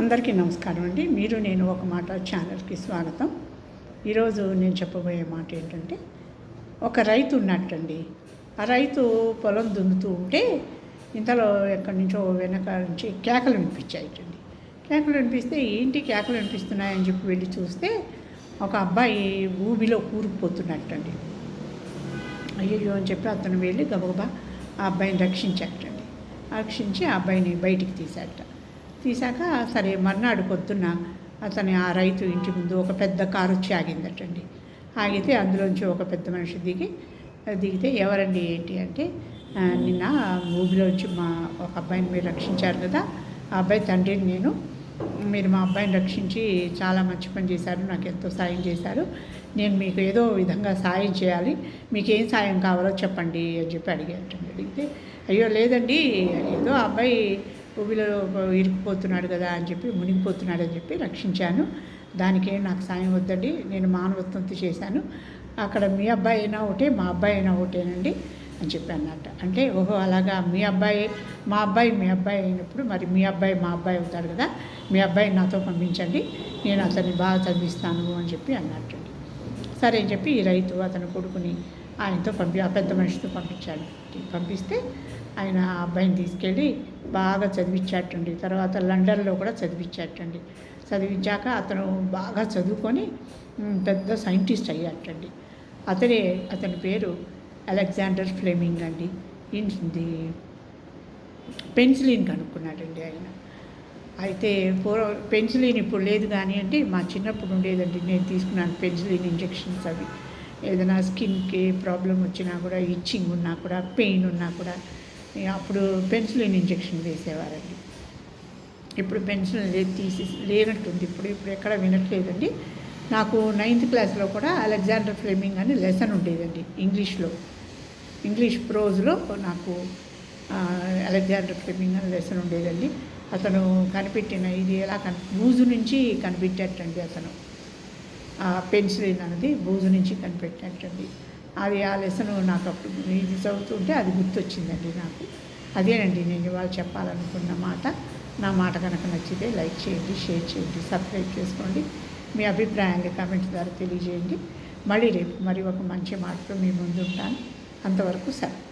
అందరికీ నమస్కారం అండి. మీరు నేను ఒక మాట ఛానల్కి స్వాగతం. ఈరోజు నేను చెప్పబోయే మాట ఏంటంటే ఒక రైతు ఉన్నట్టండి ఆ రైతు పొలం దున్నుతూ ఉంటే ఇంతలో ఎక్కడి నుంచో వెనక నుంచి కేకలు వినిపించాయిటండి. కేకలు వినిపిస్తే ఏంటి కేకలు వినిపిస్తున్నాయని చెప్పి వెళ్ళి చూస్తే ఒక అబ్బాయి ఊబిలో కూరుకుపోతున్నట్టండి. అయ్యో అని చెప్పి అతను వెళ్ళి గబగబా ఆ అబ్బాయిని రక్షించాటండి. రక్షించి ఆ అబ్బాయిని బయటికి తీశాట తీశాక సరే మర్నాడు పొద్దున్న అతని ఆ రైతు ఇంటి ముందు ఒక పెద్ద కారు వచ్చి ఆగిందటండి. ఆగితే అందులోంచి ఒక పెద్ద మనిషి దిగి దిగితే ఎవరండి ఏంటి అంటే నిన్న ఊబిలోంచి మా ఒక అబ్బాయిని మీరు రక్షించారు కదా ఆ అబ్బాయి తండ్రిని నేను. మీరు మా అబ్బాయిని రక్షించి చాలా మంచి పని చేశారు నాకు ఎంతో సాయం చేశారు. నేను మీకు ఏదో విధంగా సాయం చేయాలి మీకు ఏం సాయం కావాలో చెప్పండి అని చెప్పి అడిగారు. అడిగితే అయ్యో లేదండి ఏదో ఆ అబ్బాయి ఊబిలో ఇరుక్కుపోతున్నాడు కదా అని చెప్పి మునిగిపోతున్నాడు అని చెప్పి రక్షించాను. దానికేం నాకు సాయం వద్దండి నేను మానవత్వంతో చేశాను. అక్కడ మీ అబ్బాయి అయినా ఒకటే మా అబ్బాయి అయినా ఒకటేనండి అని చెప్పి అన్నట్టు అంటే ఓహో అలాగా మీ అబ్బాయి మా అబ్బాయి మీ అబ్బాయి అయినప్పుడు మరి మీ అబ్బాయి మా అబ్బాయి అవుతాడు కదా మీ అబ్బాయి నాతో పంపించండి నేను అతన్ని బాగా చదివిస్తాను అని చెప్పి అన్నట్టండి సరే అని చెప్పి ఈ రైతు అతని కొడుకుని ఆయనతో పంపి ఆ పెద్ద మనిషితో పంపించాడు. పంపిస్తే ఆయన ఆ అబ్బాయిని తీసుకెళ్ళి బాగా చదివించాటండి తర్వాత లండన్లో కూడా చదివించాటండి చదివించాక అతను బాగా చదువుకొని పెద్ద సైంటిస్ట్ అయ్యాటండి అతనే అతని పేరు అలెగ్జాండర్ ఫ్లెమింగ్ అండి. ఇది పెన్సిలిన్ కనుక్కున్నాడండి ఆయన. అయితే పూర్వ పెన్సిలిన్ ఇప్పుడు లేదు కానీ అంటే మా చిన్నప్పుడు ఉండేదండి. నేను తీసుకున్నాను పెన్సిలిన్ ఇంజెక్షన్స్ అవి. ఏదైనా స్కిన్కి ప్రాబ్లం వచ్చినా కూడా ఇచ్చింగ్ ఉన్నా కూడా పెయిన్ ఉన్నా కూడా అప్పుడు పెన్సిలిన్ ఇంజెక్షన్ వేసేవారండి. ఇప్పుడు పెన్సిలిన్ లేదు తీసి లేనట్టుంది. ఇప్పుడు ఇప్పుడు ఎక్కడ వినట్లేదండి. నాకు నైన్త్ క్లాస్లో కూడా అలెగ్జాండర్ ఫ్లేమింగ్ అని లెసన్ ఉండేదండి ఇంగ్లీష్లో ఇంగ్లీష్ ప్రోజ్లో నాకు అలెగ్జాండర్ ఫ్లెమింగ్ అని లెసన్ ఉండేదండి. అతను కనిపెట్టిన ఇది ఎలా కన్ బూజు నుంచి కనిపెట్టేటండి అతను. ఆ పెన్సిలిన్ అనేది బూజు నుంచి కనిపెట్టినట్టండి అది ఆ లెసన్ నాకు అప్పుడు ఇది చదువుతుంటే అది గుర్తొచ్చిందండి నాకు. అదేనండి నేను ఇవాళ చెప్పాలనుకున్న మాట. నా మాట కనుక నచ్చితే లైక్ చేయండి షేర్ చేయండి సబ్స్క్రైబ్ చేసుకోండి. మీ అభిప్రాయాన్ని కామెంట్స్ ద్వారా తెలియజేయండి. మళ్ళీ రేపు మరి ఒక మంచి మాటతో మీ ముందు ఉంటాను. అంతవరకు సరే.